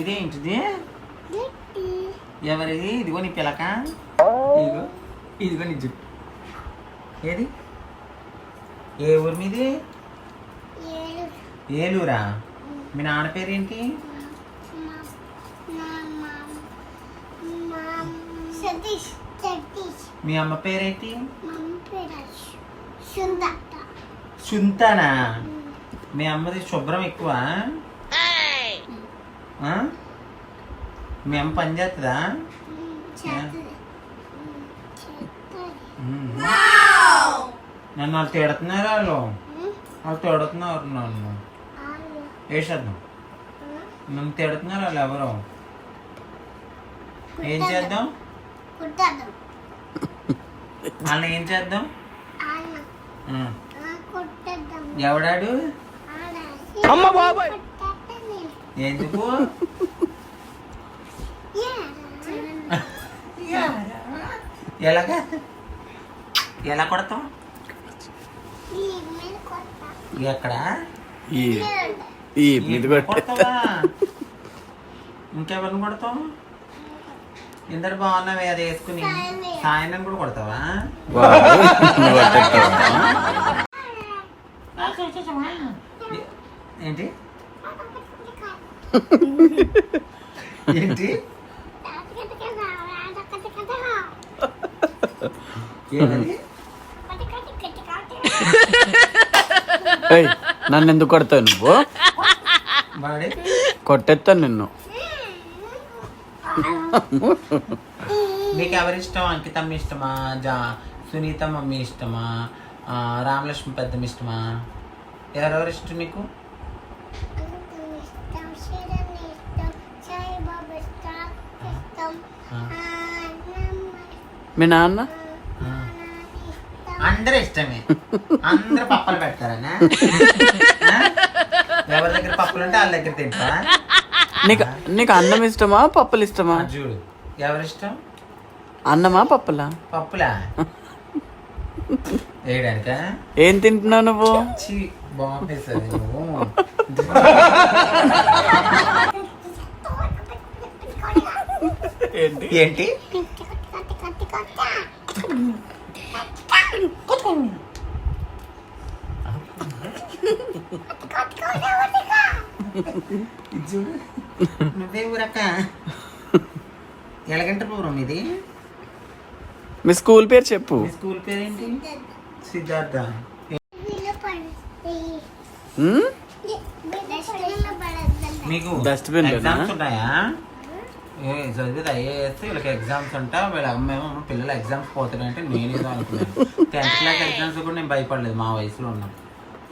ఇదేంటిది? ఎవరిది? ఇదిగో నీ పిలక. ఇదిగో ఇదిగో నీ జుట్టు. ఏది? ఏ ఊరు మీది? ఏలూరా? మీ నాన్న పేరు ఏంటి మీ అమ్మ పేరేంటి? సుంతనా మీ అమ్మది శుభ్రం ఎక్కువ? మీ అమ్మ పని చేస్తుందా. నన్ను వాళ్ళు తిడుతున్నారు వాళ్ళు. వాళ్ళు తిడుతున్నారు నన్ను. వేసేద్దాం నన్ను తిడుతున్నారు వాళ్ళు ఎవరు. ఏం చేద్దాం? వాళ్ళని ఏం చేద్దాం? ఎవడాడు? అమ్మ బాబాయ్. ఎందుకు? ఎలాగా? ఎలా కొడతాం? ఎక్కడ? ఇంకెవరిని కొడతావు ఇందరు బాగున్నావే అది వేసుకుని. సాయనే. సాయనం కూడా కొడతావా? ఏంటి? ఏంటి? నన్ను ఎందుకు కొడతావు నువ్వు? కొట్టేస్తాను నిన్ను. మీకు ఎవరి ఇష్టం? అంకితమ్మ ఇష్టమా? జా సునీత మమ్మీ ఇష్టమా? రామలక్ష్మి పెద్దమ్మ ఇష్టమా? ఎవరెవరు ఇష్టం నీకు మీ నాన్న? అందరూ ఇష్టమే. అందరూ పప్పలు పెడతారనా? ఎవరి దగ్గర పప్పులు ఉంటే వాళ్ళ దగ్గర తింటా. నీకు నీకు అన్నం ఇష్టమా? పప్పులు ఇష్టమా? చూడు. ఎవరిష్టం? అన్నమా పప్పులా? పప్పులా. వేయడానికా ఏం తింటున్నావు నువ్వు? బాగుంటుంది నువ్వు. ఏంటి ఏంటి ఇది చూడు. నువ్వే ఊరక్క. ఎలగంటపురం ఇది. మీ స్కూల్ పేరు చెప్పు. మీ స్కూల్ పేరేంటి? సిద్ధార్థ. ఉమ్? మీకు లోనా? ఎగ్జామ్స్ ఉంటాయా? ఏ చదివితే ఐఏఎస్ వీళ్ళకి ఎగ్జామ్స్ ఉంటా వీళ్ళ అమ్మేమో పిల్లలు ఎగ్జామ్స్ పోతారంటే నేను అనుకున్నాను. టెన్త్ క్లాస్ ఎగ్జామ్స్ కూడా నేను భయపడలేదు మా వయసులో ఉన్నాం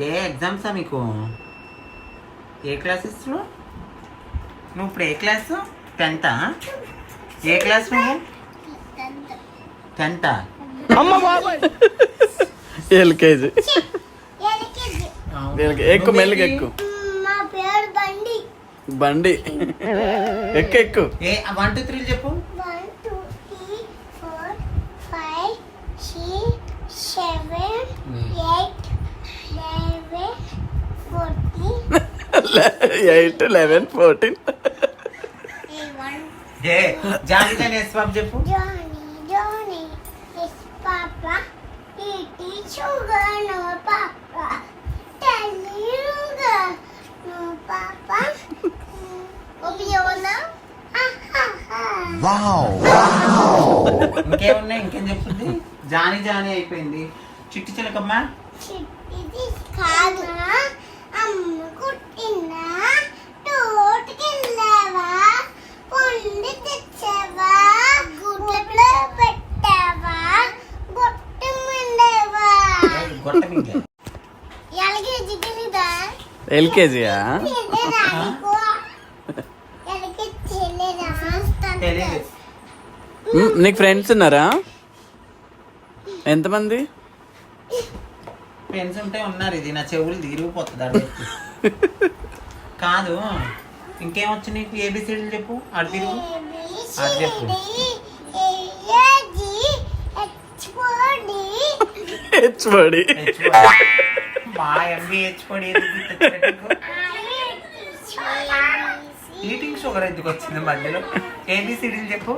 ఏ ఎగ్జామ్సా మీకు? ఏ క్లాసెస్ నువ్వు ఇప్పుడు ఏ క్లాస్ టెన్తా ఏ క్లాస్ నువ్వు? టెన్తా ఎల్కేజీ. వీళ్ళకి ఎక్కు మెల్లిగా ఎక్కు. మా పేరు బండి. బండి. ఎక్కు ఎక్కు. ఏ వన్ టూ త్రీ చెప్పు one two three four five six seven eight eleven fourteen eight eleven fourteen one ఏ జానీ జానీ ఎస్ బాబు చెప్పు Johnny, Johnny, it's Papa. It is sugar, no Papa. Tell me sugar, no Papa. Obiona? ఇంకేమున్నాయి? ఇంకేం చెప్తుంది? Johnny Johnny అయిపోయింది. చిట్టి చిలకమ్మ? కాదు. ఎల్కేజీయా? నీకు friends ఉన్నారా? ఎంతమంది? పెన్స్ ఉంటే ఉన్నారు ఇది నా చెవులు తిరిగిపోతుంది కాదు ఇంకేమొచ్చు నీకు? ఏబిసిడీలు చెప్పు అడు తిరుగు. అది చెప్పు. హెచ్ఓడి మా ఎంబీ హెచ్పడి ఈటింగ్ షుగర్ ఎందుకు వచ్చింది మధ్యలో? ఏబిసిడీలు చెప్పు.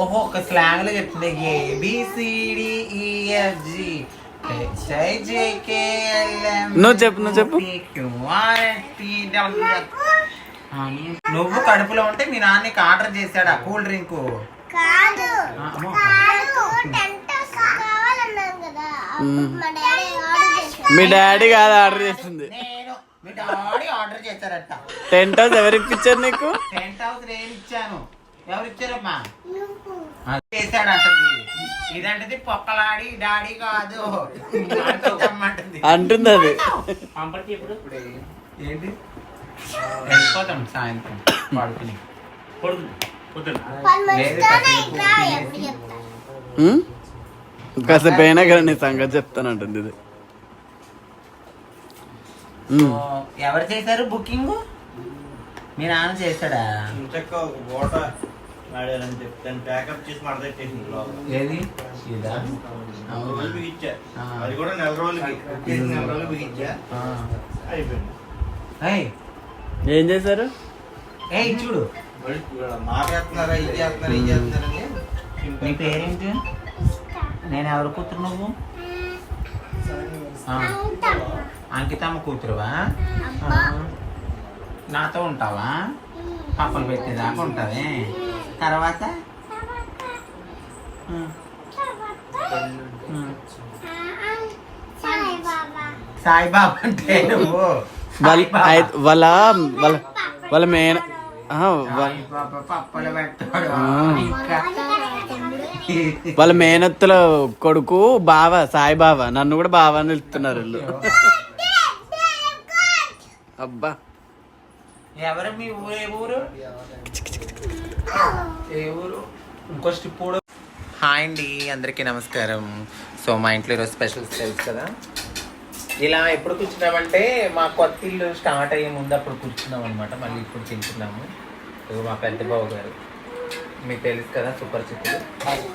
ఓహో ఒక స్లాంగ్లో చెప్తుంది ఏ బిసిడిఈఎఫ్జి నువ్వు చెప్పు, నువ్వు చెప్పు. నువ్వు కడుపులో ఉంటే మీ నాన్నకి ఆర్డర్ చేశాడు ఆ కూల్ డ్రింక్ కాదు అమ్మో. కాదు టెంట్ హౌస్ కావాలన్నాను కదా అప్పుడు మా డాడీ కాదు ఆర్డర్ చేసింది నేను మీ డాడీ ఆర్డర్ చేశారట. టెంట్ హౌస్ ఎవరు ఇప్పించారు నీకు? టెంట్ హౌస్ నేను ఇచ్చాను. ఎవరు ఇచ్చారమ్మా? నువ్వు. అది చేశాడంట ఇదంటది పొక్కలాడి డాడీ కాదు. అంటుంది. అది. ఇప్పుడు. ఏంటి? వెళ్ళిపోతాం సాయంత్రం. పడుకుని. కాసేపు చెప్తాను అయినా కదా నీ సంగతి చెప్తానంటుంది ఇది. ఎవరు చేశారు బుకింగ్? మీ నాన్న చేశాడా? ఇంచక్క ఒక బోట ఆడారని చెప్పి దాన్ని ప్యాకప్ చేసి మడతెట్టేసింది ఏది? ఇదా? రోజులు. అది కూడా నెల నెల రోజులు. అయిపోయింది. ఏయ్. ఏం చేశారు? ఏయ్ చూడు. మాపేస్తున్నారా ఇది చేస్తున్నారా ఇది చేస్తున్నారని నీ పేరేంటి? నేను ఎవరు కూతురు నువ్వు? ఆ, అంకితమ్మ కూతురువా. నాతో ఉంటావా? పప్పులు పెట్టేదాకా ఉంటావే తర్వాత. సాయిబాబా అంటే నువ్వు. వాళ్ళ వాళ్ళ వాళ్ళ మేన పప్పులు పెట్టాడు. ఇంకా వాళ్ళ మేనత్తుల కొడుకు బావ సాయి బావ నన్ను కూడా బావ అని పిలుస్తున్నారు వీళ్ళు. అబ్బా. ఎవరు మీ ఊరు? ఏ ఊరు? ఏ ఊరు? ఇంకో స్టిప్ హాయ్ అండి అందరికీ నమస్కారం. సో మా ఇంట్లో ఈరోజు స్పెషల్స్ తెలుసు కదా? ఇలా ఎప్పుడు కూర్చున్నామంటే మా కొత్త ఇల్లు స్టార్ట్ అయ్యే ముందు అప్పుడు కూర్చున్నాం అనమాట మళ్ళీ ఇప్పుడు తింటున్నాము. మా పెద్ద బావ గారు మీకు తెలుసు కదా సూపర్ చిక్కులు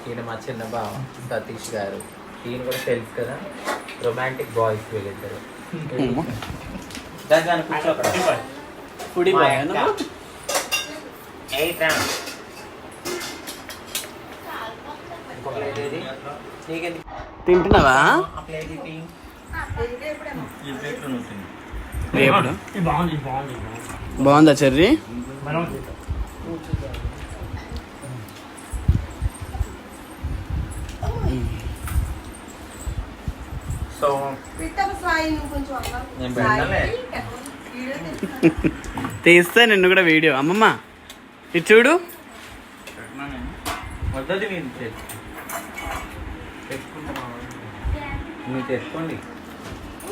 ఈయన మా చిన్న బావ సతీష్ గారు. ఈయన కూడా తెలుసు కదా రొమాంటిక్ బాయ్స్ వీళ్ళిద్దరు. దాని కూర్చో అక్కడ. పుడి మా బావ యొక్క- నువ్వు? ఎయిట్ రా. ఇంకో ప్లేట్ ఏది? నీకెందుకు? తింటున్నావా ఆ ప్లేట్ ఇటీ. ఈ ప్లేట్లో ఉంటుంది రేపు బాగుందా చెర్రీ సో నేను పెట్టాలే తీస్తే. నిన్ను కూడా వీడియో. అమ్మమ్మ ఇది చూడు.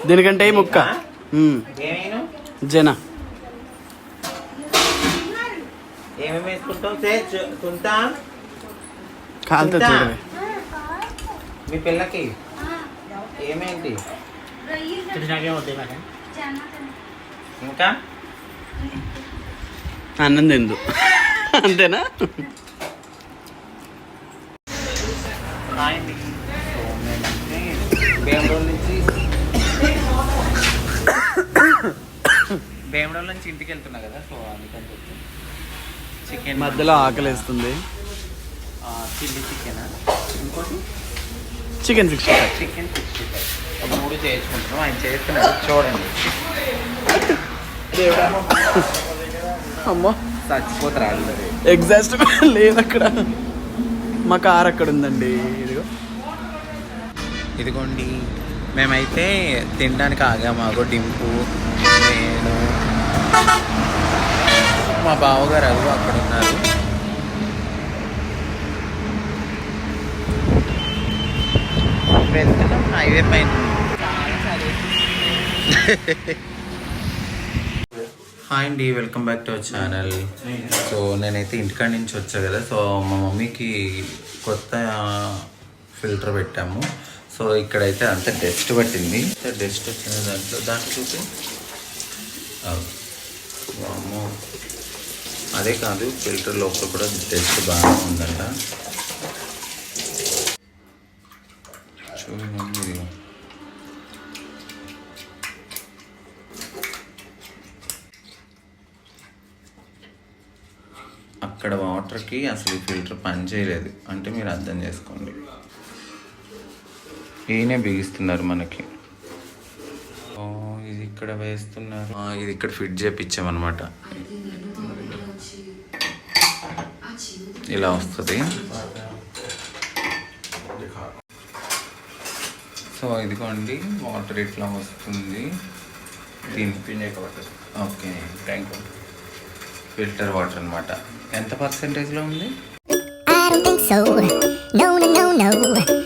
దీనికంటే ఈ ముక్క. జన. కాలుతో? చూడవే. మీ పిల్లకి. ఏమేంటి? ఇంకా? అన్నం తిందు. అంతేనా? భీమడోల్ నుంచి నుంచి ఇంటికి వెళ్తున్నా కదా సో అందుకని చెప్పి చికెన్ మధ్యలో ఆకలి వేస్తుంది చిల్లీ చికెన్? ఇంకోటి? Chicken sixty five chicken sixty five మూడు చేసుకుంటున్నాం ఆయన చేస్తున్నాడు చూడండి. అమ్మో. చచ్చిపోతారు ఎగ్జాస్ట్ లేదు అక్కడ. మా కార్ అక్కడ ఉందండి. ఇదిగో. ఇదిగోండి. మేమైతే తినడానికి ఆగాము అగో డింపు నేను మా బావగారు అదిగో అక్కడ ఉన్నారు. వెళ్తున్నాం హైవే పైన హాయ్ అండి welcome back to our channel. So నేనైతే ఇంటికాడ నుంచి వచ్చా కదా సో మా మమ్మీకి కొత్త ఫిల్టర్ పెట్టాము. సో ఇక్కడైతే అంత డస్ట్ పట్టింది. డస్ట్ వచ్చిన దాంట్లో దాంట్లో చూసి అవ్. అదే కాదు ఫిల్టర్ లోపల కూడా డస్ట్ బాగా ఉందంట. అక్కడ వాటర్కి అసలు ఫిల్టర్ పని చేయలేదు. అంటే మీరు అర్థం చేసుకోండి. ఈయనే బిగిస్తున్నారు మనకి. ఇది ఇక్కడ వేస్తున్నారు. ఇది ఇక్కడ ఫిట్ చేపించామన్నమాట ఇలా వస్తుంది. సో ఇదిగోండి వాటర్ ఇట్లా వస్తుంది. దీని water. Okay thank you filter water అనమాట ఎంత పర్సెంటేజ్లో ఉంది? I don't think so. No, no, no, no.